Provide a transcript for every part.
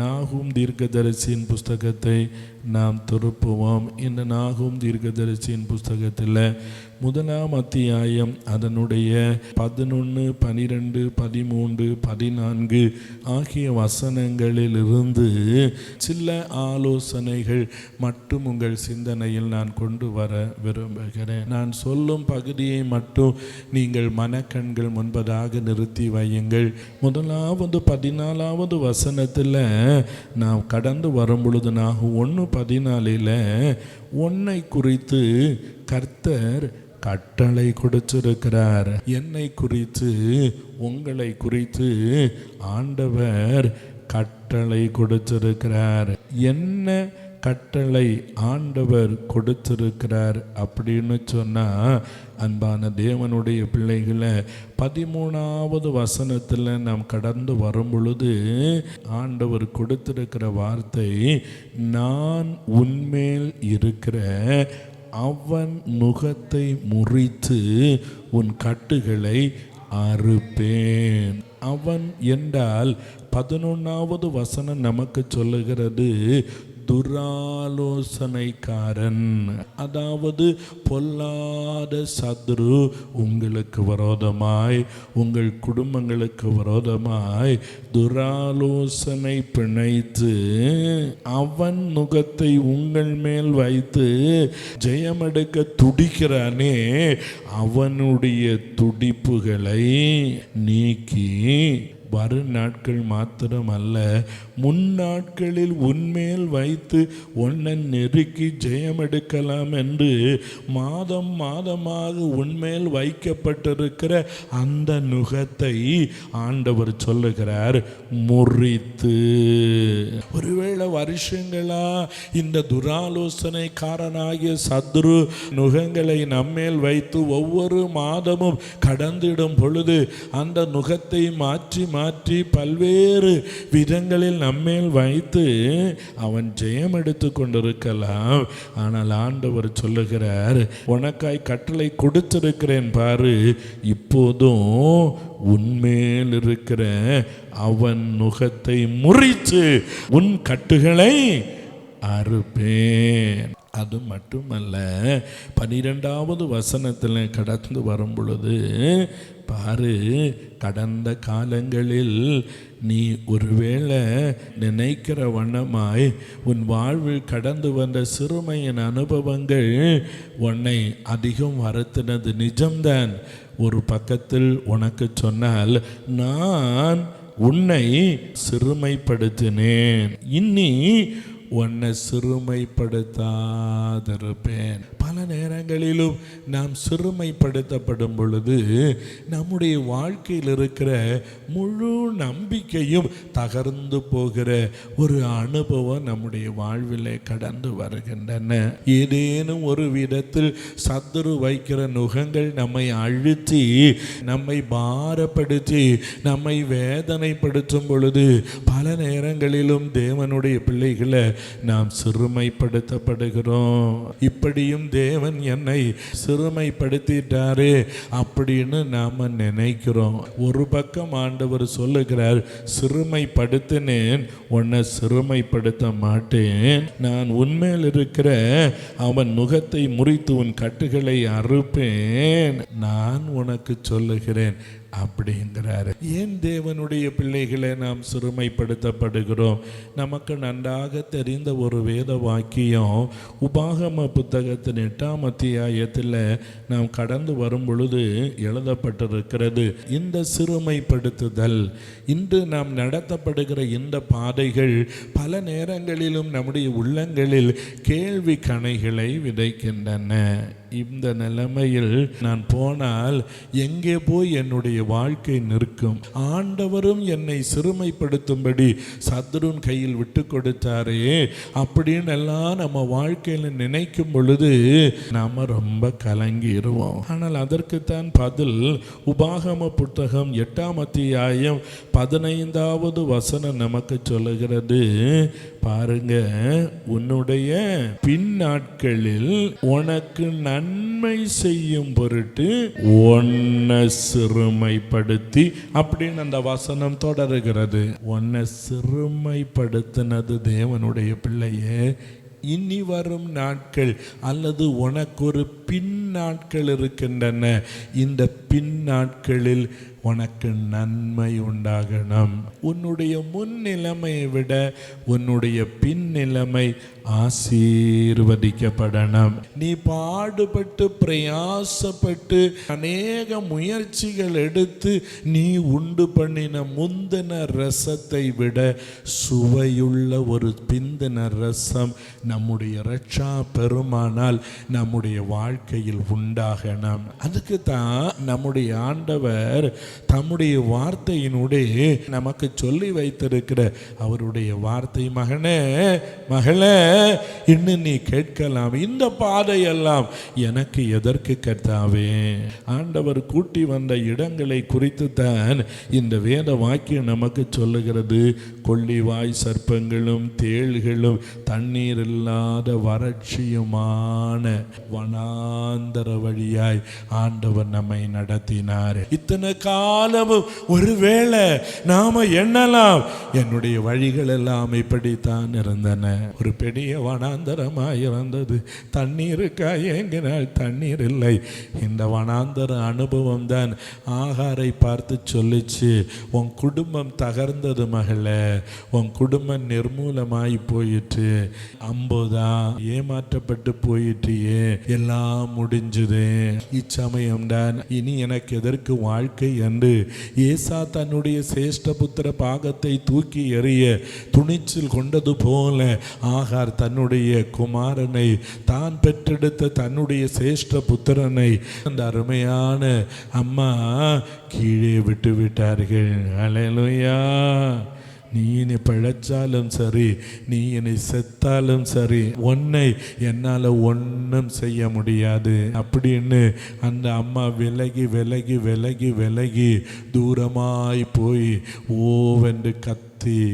நாகும் தீர்க்கதரிசியின் புஸ்தகத்தை நாம் திருப்புவோம். இந்த நாகும் தீர்க்கதரிசியின் புஸ்தகத்தில் முதலாம் அத்தியாயம் அதனுடைய பதினொன்று பனிரெண்டு பதிமூன்று பதினான்கு ஆகிய வசனங்களிலிருந்து சில ஆலோசனைகள் மட்டும் உங்கள் சிந்தனையில் நான் கொண்டு வர விரும்புகிறேன். நான் சொல்லும் பகுதியை மட்டும் நீங்கள் மனக்கண்கள் முன்பதாக நிறுத்தி வையுங்கள். முதலாவது பதினாலாவது வசனத்தில் நான் கடந்து வரும் பொழுது நாகும் ஒன்று பதினாலில் ஒன்னை குறித்து கர்த்தர் கட்டளை கொடுத்திருக்கிறார். என்னை குறித்து உங்களை குறித்து ஆண்டவர் கட்டளை கொடுத்திருக்கிறார். என்ன கட்டளை ஆண்டவர் கொடுத்திருக்கிறார் அப்படின்னு சொன்னால் அன்பான தேவனுடைய பிள்ளைகளை பதிமூணாவது வசனத்தில் நாம் கடந்து வரும் பொழுது ஆண்டவர் கொடுத்திருக்கிற வார்த்தை நான் உன்மேல் இருக்கிற அவன் முகத்தை முறித்து உன் கட்டுகளை அறுப்பேன். அவன் என்றால் பதினொன்றாவது வசனம் நமக்கு சொல்லுகிறது. துராலோசனைக்காரன். அதாவது பொல்லாத சத்ரு உங்களுக்கு விரோதமாய் உங்கள் குடும்பங்களுக்கு விரோதமாய் துராலோசனை பிணைத்து அவன் முகத்தை உங்கள் மேல் வைத்து ஜெயமெடுக்க துடிக்கிறானே அவனுடைய துடிப்புகளை நீக்கி வரும் நாட்கள் மாத்திரமல்ல முன் நாட்களில் உன்மேல் வைத்து உன்னை நெருக்கி ஜெயம் எடுக்கலாம் என்று மாதம் மாதமாக உன்மேல் வைக்கப்பட்டிருக்கிற அந்த நுகத்தை ஆண்டவர் சொல்லுகிறார் முறித்து. ஒருவேளை வருஷங்களா இந்த துராலோசனைக்காரனாகிய சத்ரு நுகங்களை நம்மேல் வைத்து ஒவ்வொரு மாதமும் கடந்திடும் பொழுது அந்த நுகத்தை மாற்றி மாற்றி பல்வேறு விதங்களில் நம்மேல் வைத்து அவன் ஜெயம் எடுத்து கொண்டிருக்கலாம். ஆனால் ஆண்டவர் சொல்லுகிறார் உனக்காய் கட்டளை கொடுத்திருக்கிறேன் பாரு இப்போதும் உன்மேல் இருக்கிற அவன் முகத்தை முறித்து உன் கட்டுகளை அறுப்பேன். அது மட்டுமல்ல பனிரெண்டாவது வசனத்தில் கடந்து வரும் பொழுது பாரு கடந்த காலங்களில் நீ ஒருவேளை நினைக்கிற வண்ணமாய் உன் வாழ்வில் கடந்து வந்த சிறுமையின் அனுபவங்கள் உன்னை அதிகம் வருத்தினது நிஜம்தான். ஒரு பக்கத்தில் உனக்கு சொன்னால் நான் உன்னை சிறுமைப்படுத்தினேன். இன்னி உன்னை சிறுமைப்படுத்தாதிருப்பேன். பல நேரங்களிலும் நாம் சிறுமைப்படுத்தப்படும் பொழுது நம்முடைய வாழ்க்கையில் இருக்கிற முழு நம்பிக்கையும் தகர்ந்து போகிற ஒரு அனுபவம் நம்முடைய வாழ்விலே கடந்து வருகின்றன. ஏதேனும் ஒரு விதத்தில் சத்துரு வைக்கிற நுகங்கள் நம்மை அழுத்தி நம்மை பாரப்படுத்தி நம்மை வேதனைப்படுத்தும் பொழுது பல நேரங்களிலும் தேவனுடைய பிள்ளைகளை நாம் சிறுமைப்படுத்தப்படுகிறோம். இப்படியும் தேவன் என்னை சிறுமைப்படுத்திட்டாரே அப்படின்னு நாம் நினைக்கிறோம். ஒரு பக்கம் ஆண்டவர் சொல்லுகிறார் சிறுமைப்படுத்தினேன் உன்னை சிறுமைப்படுத்த மாட்டேன். நான் உண்மையில் இருக்கிற அவன் முகத்தை முறித்து உன் கட்டுகளை அறுப்பேன். நான் உனக்கு சொல்லுகிறேன் அப்படிங்கிறாரு ஏன் தேவனுடைய பிள்ளைகளை நாம் சிறுமைப்படுத்தப்படுகிறோம்? நமக்கு நன்றாக தெரிந்த ஒரு வேத வாக்கியம் உபாகம புத்தகத்தின் எட்டாம் அத்தியாயத்தில் நாம் கடந்து வரும் பொழுது எழுதப்பட்டிருக்கிறது. இந்த சிறுமைப்படுத்துதல் இன்று நாம் நடத்தப்படுகிற இந்த பாதைகள் பல நேரங்களிலும் நம்முடைய உள்ளங்களில் கேள்வி கணைகளை விதைக்கின்றன. இந்த நிலைமையில் நான் போனால் எங்கே போய் என்னுடைய வாழ்க்கை நிற்கும்? ஆண்டவரும் என்னை சிறுமைப்படுத்தும்படி சத்ருன் கையில் விட்டு கொடுத்தாரே. அப்படின்னு எல்லாம் நம்ம வாழ்க்கையில் நினைக்கும் பொழுது நாம ரொம்ப கலங்கிடுவோம் ஆனால் அதற்குத்தான் பதில் உபாகம புத்தகம் எட்டாம் அத்தியாயம் பதினைந்தாவது வசனம் நமக்கு சொல்லுகிறது. பாருங்க உன்னுடைய பின் நாட்களில் உனக்கு நன் நன்மை செய்யும் பொருட்டு ஒன்ன சிறுமைப்படுத்தி அப்படின்னு அந்த வசனம் தொடருகிறது. ஒன்ன சிறுமைப்படுத்தினது தேவனுடைய பிள்ளையே இனி வரும் நாட்கள் அல்லது உனக்கு ஒரு பின் நாட்கள் இருக்கின்றன. இந்த பின் நாட்களில் உனக்கு நன்மை உண்டாகணும். உன்னுடைய முன் நிலைமையை விட உன்னுடைய பின் நிலைமை ஆசீர்வதிக்கப்படணும். நீ பாடுபட்டு பிரயாசப்பட்டு அநேக முயற்சிகள் எடுத்து நீ உண்டு பண்ணின முந்தின ரசத்தை விட சுவையுள்ள ஒரு பிந்தின ரசம் நம்முடைய ரட்சா பெருமானால் நம்முடைய வாழ்க்கையில் உண்டாகணும். அதுக்கு தான் நம்முடைய ஆண்டவர் தம்முடைய வார்த்தையினுடைய நமக்கு சொல்லி வைத்திருக்கிற அவருடைய வார்த்தை மகனே மகளே இன்னும் நீ கேட்கலாம். இந்த பாதையெல்லாம் எனக்கு எதற்கு கர்த்தாவே? ஆண்டவர் கூட்டி வந்த இடங்களை குறித்து தான் இந்த வேத வாக்கியம் நமக்கு சொல்லுகிறது. கொள்ளிவாய் சர்ப்பங்களும் தேள்களும் தண்ணீர் இல்லாத வறட்சியுமான வனாந்தர வழியாய் ஆண்டவர் நம்மை நடத்தினார். இத்தனை காலமும் ஒருவேளை நாம எண்ணலாம் என்னுடைய வழிகள் எல்லாம் இப்படித்தான் இருந்தன. ஒரு பெரிய வனாந்தரமாக இருந்தது. தண்ணீருக்கா ஏங்கினால் தண்ணீர் இல்லை. இந்த வனாந்தர அனுபவம் தான் ஆகாரை பார்த்து சொல்லிச்சு. உன் குடும்பம் தகர்ந்தது மகளே. உன் குடும்பம் நிர்மூலமாய் போயிற்று. அம்போதா ஏமாற்றப்பட்டு போயிட்டியே. எல்லாம் முடிஞ்சுது. இச்சமயம் தான் இனி எனக்கு எதற்கு வாழ்க்கை கண்டு ஏசா தன்னுடைய சேஷ்ட புத்திர பாகத்தை தூக்கி எறிய துணிச்சல் கொண்டது போல ஆகார் தன்னுடைய குமாரனை தான் பெற்றெடுத்த தன்னுடைய சேஷ்ட புத்திரனை அந்த அருமையான அம்மா கீழே விட்டு விட்டார்கள். அலையலுயா நீ என்னை பிழைச்சாலும் சரி நீ என்னை செத்தாலும் சரி உன்னை என்னால் ஒன்றும் செய்ய முடியாது. அப்படின்னு அந்த அம்மா விலகி விலகி விலகி விலகி தூரமாய் போய் ஓவென்று கத்த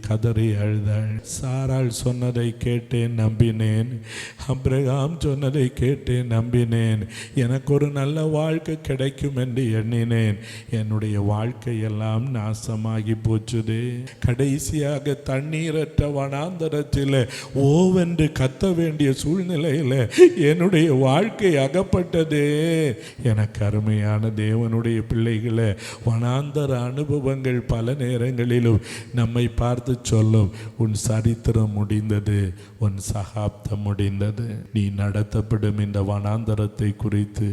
கதறி அழுதாள். சாராள் சொன்னதை கேட்டேன் நம்பினேன். அப்ரகாம் சொன்னதை கேட்டேன் நம்பினேன். எனக்கு ஒரு நல்ல வாழ்க்கை கிடைக்கும் என்று எண்ணினேன். என்னுடைய வாழ்க்கையெல்லாம் நாசமாகி போச்சுதே. கடைசியாக தண்ணீரற்ற வனாந்தரத்தில் ஓவென்று கத்த வேண்டிய சூழ்நிலையில் என்னுடைய வாழ்க்கை அகப்பட்டதே. எனக்கு அருமையான தேவனுடைய பிள்ளைகளை வனாந்தர அனுபவங்கள் பல நேரங்களிலும் நம்மை பார்த்து சொல்லும். உன் சரித்திரம் முடிந்தது உன் சகாப்தம் முடிந்தது. நீ நடத்தப்படும் இந்த வனாந்தரத்தை குறித்து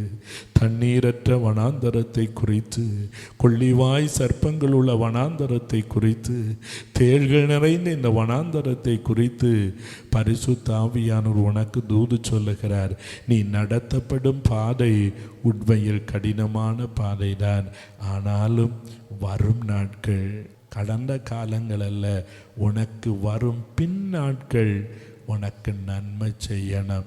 தண்ணீரற்ற வனாந்தரத்தை குறித்து கொள்ளிவாய் சர்ப்பங்கள் உள்ள வனாந்தரத்தை குறித்து தேள்கள் நிறைந்த இந்த வனாந்தரத்தை குறித்து பரிசுத்த ஆவியானவர் உனக்கு தூது சொல்லுகிறார். நீ நடத்தப்படும் பாதை உண்மையில் கடினமான பாதைதான். ஆனாலும் வரும் நாட்கள். கடந்த காலங்கள் அல்ல உனக்கு வரும் பின்னாட்கள் உனக்கு நன்மை செய்யணும்.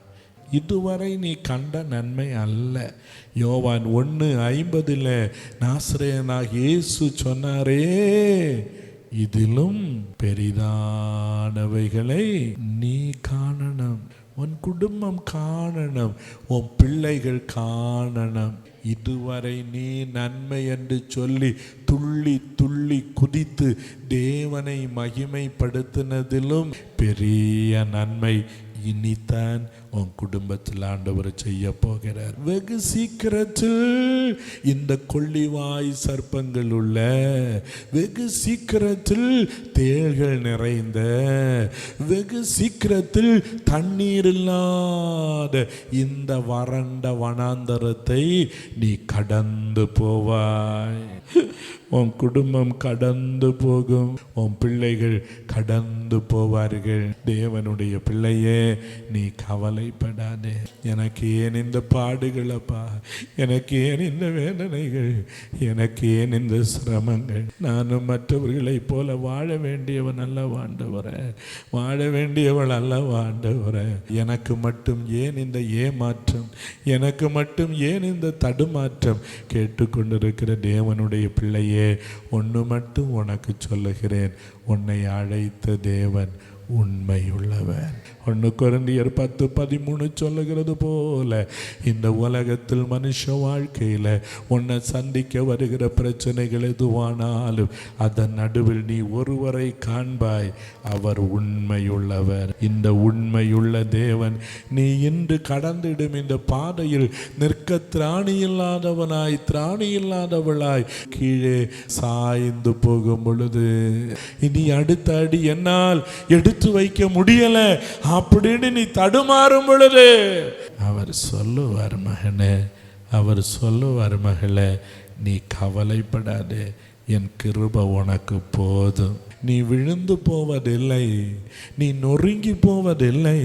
இதுவரை நீ கண்ட நன்மை அல்ல. யோவான் ஒன்று ஐம்பதில் நாசிரியனாக இயேசு சொன்னாரே இதிலும் பெரிதானவைகளை நீ காணணும். உன் குடும்பம் காணணும். உன் பிள்ளைகள் காணணும். இதுவரை நீ நன்மை என்று சொல்லி துள்ளி துள்ளி குதித்து தேவனை மகிமைப்படுத்தினதிலும் பெரிய நன்மை இனித்தான் உன் குடும்பத்தில் ஆண்டவர் செய்ய போகிறார். வெகு சீக்கிரத்தில் இந்த கொள்ளிவாய் சர்ப்பங்கள் உள்ள வெகு சீக்கிரத்தில் தேள்கள் நிறைந்த வெகு சீக்கிரத்தில் தண்ணீர் இல்லாத இந்த வறண்ட வனாந்தரத்தை நீ கடந்து போவாய். உன் குடும்பம் கடந்து போகும். உன் பிள்ளைகள் கடந்து போவார்கள். தேவனுடைய பிள்ளையே நீ கவலைப்படாதே. எனக்கு ஏன் இந்த பாடுகளப்பா எனக்கு ஏன் இந்த வேதனைகள்? எனக்கு ஏன் இந்த சிரமங்கள்? நானும் மற்றவர்களைப் போல வாழ வேண்டியவன் அல்ல வாண்டவர வாழ வேண்டியவள் அல்ல வாண்டவர எனக்கு மட்டும் ஏன் இந்த ஏமாற்றம்? எனக்கு மட்டும் ஏன் இந்த தடுமாற்றம்? கேட்டுக்கொண்டிருக்கிற தேவனுடைய பிள்ளையே ஒன்று மட்டும் உனக்கு சொல்லுகிறேன். உன்னை அழைத்த தேவன் உண்மையுள்ளவன் ஒன்று குழந்தையர் பத்து பதிமூணு சொல்லுகிறது போல இந்த உலகத்தில் மனுஷ வாழ்க்கையில் உன்னை சந்திக்க வருகிற பிரச்சனைகள் எதுவானாலும் அதன் நடுவில் நீ ஒருவரை காண்பாய் அவர் உண்மையுள்ளவர். இந்த உண்மையுள்ள தேவன் நீ இன்று கடந்திடும் இந்த பாதையில் நிற்க திராணி இல்லாதவனாய் திராணி இல்லாதவளாய் கீழே சாய்ந்து போகும் பொழுது இனி அடுத்த அடி என்னால் எடுத்து வைக்க முடியல. அப்படின்னு நீ தடுமாறும் பொழுது அவர் சொல்லுவார் மகனே அவர் சொல்லுவார் மகளே நீ கவலைப்படாதே என் கிருப உனக்கு போதும். நீ விழுந்து போவதில்லை நீ நொறுங்கி போவதில்லை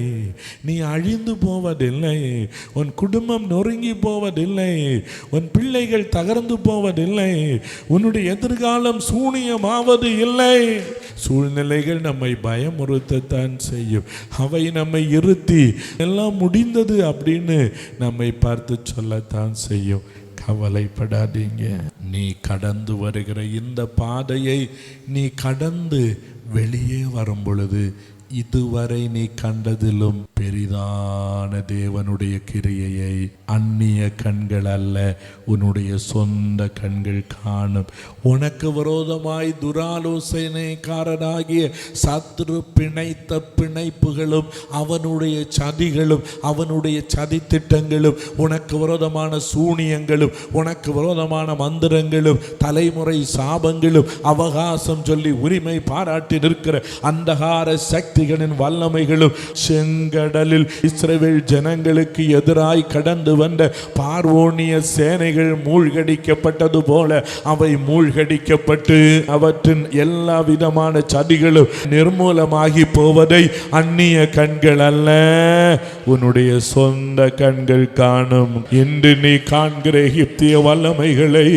நீ அழிந்து போவதில்லை உன் குடும்பம் நொறுங்கி போவதில்லை உன் பிள்ளைகள் தகர்ந்து போவதில்லை உன்னுடைய எதிர்காலம் சூனியமாவது இல்லை. சூழ்நிலைகள் நம்மை பயமுறுத்தத்தான் செய்யும். அவை நம்மை இருத்தி எல்லாம் முடிந்தது அப்படின்னு நம்மை பார்த்து சொல்லத்தான் செய்யும். கவலைப்படாதீங்க. நீ கடந்து வருகிற இந்த பாதையை நீ கடந்து வெளியே வரும் பொழுது இதுவரை நீ கண்டதிலும் பெரிதான தேவனுடைய கிரியையை அந்நிய கண்கள் அல்ல உன்னுடைய சொந்த கண்கள் காணும். உனக்கு விரோதமாய் துராலோசனைக்காரனாகிய சத்ரு பிணைத்த பிணைப்புகளும் அவனுடைய சதிகளும் அவனுடைய சதி திட்டங்களும் உனக்கு விரோதமான சூனியங்களும் உனக்கு விரோதமான மந்திரங்களும் தலைமுறை சாபங்களும் அவகாசம் சொல்லி உரிமை பாராட்டி நிற்கிற அந்தகார சக்தி வல்லமைகளும் செங்கடலில் இஸ்ரவேல் ஜனங்களுக்கு எதிராய் கடந்து வந்த பார்வோனிய சேனைகள் மூழ்கடிக்கப்பட்டது போல அவை மூழ்கடிக்கப்பட்டு அவற்றின் எல்லா விதமான சதிகளும் நிர்மூலமாகி போவதை அந்நிய கண்கள் அல்ல. உன்னுடைய சொந்த கண்கள் காணும். இன்று நீ காண்கிற எகிப்திய வல்லமைகளை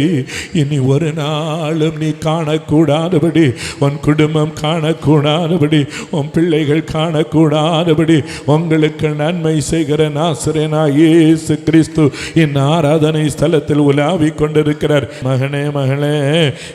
இனி ஒரு நாளும் நீ காணக்கூடாதபடி உன் குடும்பம் காணக்கூடாதபடி உன் பிள்ளைகள் காணக்கூடாதபடி உங்களுக்கு நன்மை செய்கிற நாசரேனா இயேசு கிறிஸ்து இன் ஆராதனை ஸ்தலத்தில் உலாவிக் கொண்டிருக்கிறார். மகனே மகளே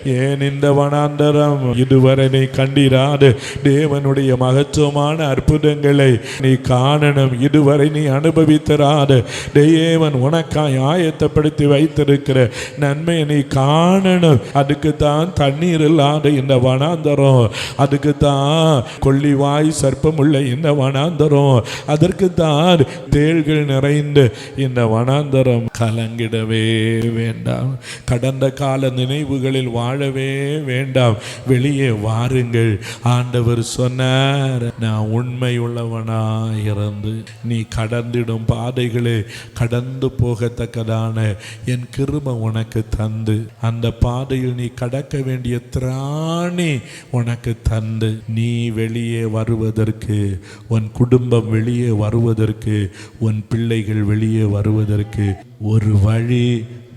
ஏன் இந்த வனாந்தரம்? இதுவரை நீ கண்டிராது தேவனுடைய மகத்துவமான அற்புதங்களை நீ காணணும். இது இதுவரை நீ அனுபவித்திராது. தேவன் உனக்காய் ஆயத்தப்படுத்தி வைத்திருக்கிற நன்மையை நீ காணணும். அதுக்கு தான் தண்ணீர் இல்லாத இந்த வனாந்தரம். அதுக்கு தான் கொள்ளிவாய் சர்ப்பமுள்ள இந்த வனாந்தரம். அதற்கு தான் தேள்கள் நிறைந்த இந்த வனாந்தரம். கலங்கிடவே வேண்டாம். கடந்த கால நினைவுகளில் வாழவே வேண்டாம். வெளியே வாருங்கள். ஆண்டவர் சொன்னார் நான் உண்மை உள்ளவனாய் இருந்து நீ கடந்திடும் பாதைகளே கடந்து போகத்தக்கதான என் கிரும உனக்கு தந்து. அந்த பாதையில் நீ கடக்க வேண்டிய திராணி உனக்கு தந்து. நீ வெளியே வருவதற்கு உன் குடும்பம் வெளியே வருவதற்கு உன் பிள்ளைகள் வெளியே வருவதற்கு ஒரு வழி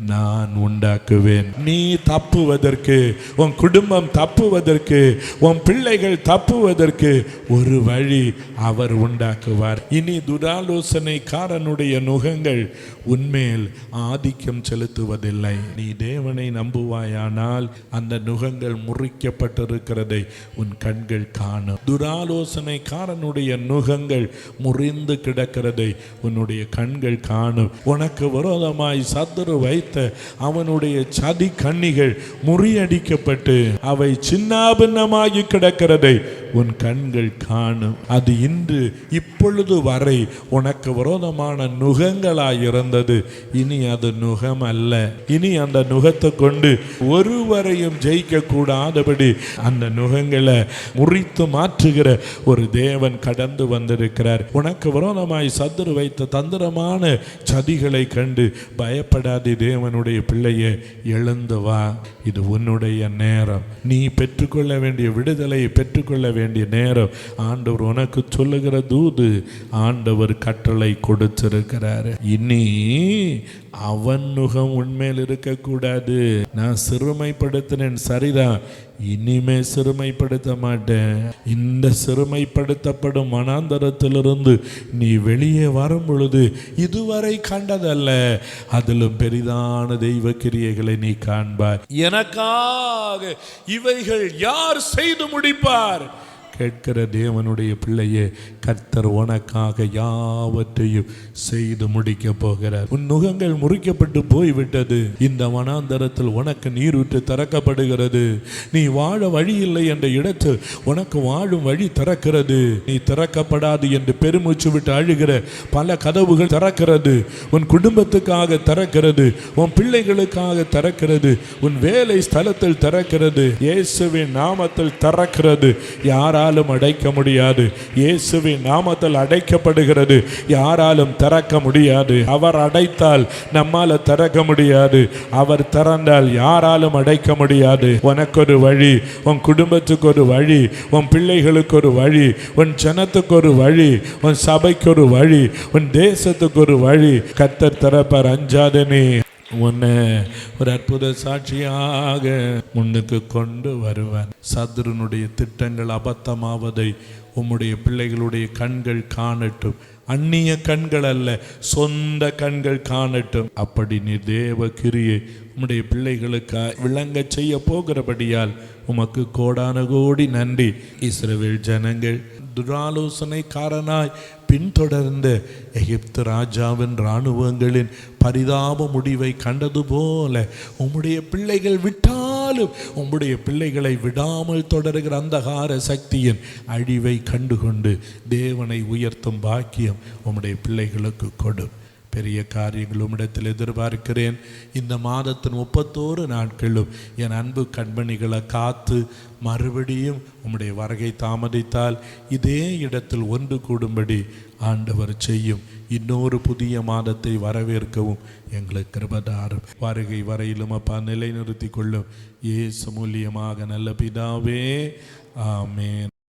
நான் உண்டாக்குவேன். நீ தப்புவதற்கு உன் குடும்பம் தப்புவதற்கு உன் பிள்ளைகள் தப்புவதற்கு ஒரு வழி அவர் உண்டாக்குவார். இனி துராலோசனைக்காரனுடைய நுகங்கள் உன்மேல் ஆதிக்கம் செலுத்துவதில்லை. நீ தேவனை நம்புவாயானால் அந்த நுகங்கள் முறிக்கப்பட்டிருக்கிறதை உன் கண்கள் காணும். துராலோசனைக்காரனுடைய நுகங்கள் முறிந்து கிடக்கிறதை உன்னுடைய கண்கள் காணும். உனக்கு விரோதமாய் சத்துரு வைத்த அவனுடைய சதி கண்ணிகள் முறியடிக்கப்பட்டு அவை சின்னாபின்னமாகி கிடக்கிறதை உன் கண்கள் காணும். அது இன்று இப்பொழுது வரை உனக்கு விரோதமான நுகங்களாய் இருந்தது. இனி அது நுகம் அல்ல இனி அந்த நுகத்தை கொண்டு ஒருவரையும் ஜெயிக்க கூடாதபடி அந்த நுகங்களை முறித்து மாற்றுகிற ஒரு தேவன் கடந்து வந்திருக்கிறார். உனக்கு விரோதமாய் சத்துரு வைத்த தந்திரமான சதிகளை கண்டு பயப்படாதே தேவனுடைய பிள்ளையை எழுந்து வா. இது உன்னுடைய நேரம். நீ பெற்றுக்கொள்ள வேண்டிய விடுதலையை பெற்றுக்கொள்ள வேண்டிய நேரம். ஆண்டவர் உனக்கு சொல்லுகிற தூது ஆண்டவர் கட்டளை கொடுத்திருக்கிறாரு. இனி அவன் நுகம் உண்மையில் இருக்கக்கூடாது. நான் சிறுமைப்படுத்தினேன் சரிதான். இனிமே சிறுமைப்படுத்த மாட்டேன். இந்த சிறுமைப்படுத்தப்படும் மனாந்தரத்திலிருந்து நீ வெளியே வரும் பொழுது இதுவரை கண்டதல்ல. அதிலும் பெரிதான தெய்வ கிரியைகளை நீ காண்பாய். எனக்காக இவைகள் யார் செய்து முடிப்பார்? கேட்கிற தேவனுடைய பிள்ளையே கர்த்தர் உனக்காக யாவற்றையும் செய்து முடிக்க போகிறார். உன் நுகங்கள் முறிக்கப்பட்டு போய்விட்டது. இந்த வனாந்தரத்தில் உனக்கு நீரூற்று திறக்கப்படுகிறது. நீ வாழ வழி இல்லை என்ற இடத்தில் உனக்கு வாழும் வழி திறக்கிறது. நீ திறக்கப்படாது என்று பெருமூச்சு விட்டு அழுகிற பல கதவுகள் திறக்கிறது. உன் குடும்பத்துக்காக திறக்கிறது. உன் பிள்ளைகளுக்காக திறக்கிறது. உன் வேலை ஸ்தலத்தில் திறக்கிறது. இயேசுவின் நாமத்தில் திறக்கிறது. யாராலும் அடைக்க முடியாது. இயேசுவின் நாமத்தில் அடைக்கப்படுகிறது. யாராலும் திறக்க முடியாது. அவர் அடைத்தால் நம்மால திறக்க முடியாது. அவர் திறந்தால் யாராலும் அடைக்க முடியாது. உனக்கு ஒரு வழி உன் குடும்பத்துக்கு ஒரு வழி உன் பிள்ளைகளுக்கு ஒரு வழி உன் ஜனத்துக்கு ஒரு வழி உன் சபைக்கு ஒரு வழி உன் தேசத்துக்கு ஒரு வழி. கத்தர் திறப்பார். அஞ்சாதனே உன்னை ஒரு அற்புத சாட்சியாக முன்னுக்கு கொண்டு வருவார் சதுரனுடைய திட்டங்கள் அபத்தமாவதை உம்முடைய பிள்ளைகளுடைய கண்கள் காணட்டும். அந்நிய கண்கள் அல்ல சொந்த கண்கள் காணட்டும். அப்படி நீ தேவ கிரியை உம்முடைய பிள்ளைகளுக்கு விளங்க செய்ய போகிறபடியால் உமக்கு கோடான கோடி நன்றி. இஸ்ரவேல் ஜனங்கள் துராலோசனைக்காரனாய் பின்தொடர்ந்து எகிப்து ராஜாவின் இராணுவங்களின் பரிதாப முடிவை கண்டது போல உம்முடைய பிள்ளைகள் விட்டாலும் உம்முடைய பிள்ளைகளை விடாமல் தொடர்கிற அந்தகார சக்தியின் அழிவை கண்டுகொண்டு தேவனை உயர்த்தும் பாக்கியம் உம்முடைய பிள்ளைகளுக்கு கொடும். பெரிய காரியங்கள் உம்மிடத்தில் எதிர்பார்க்கிறேன். இந்த மாதத்தின் முப்பத்தோரு நாட்களும் என் அன்பு கண்மணிகளை காத்து மறுபடியும் உம்முடைய வருகை தாமதித்தால் இதே இடத்தில் ஒன்று கூடும்படி ஆண்டவர் செய்யும். இன்னொரு புதிய மாதத்தை வரவேற்கவும் எங்களுக்கு கிருபதாரம். வருகை வரையிலும் அப்பா நிலைநிறுத்தி கொள்ளும். ஏசு மூலியமாக நல்ல பிதாவே ஆமேன்.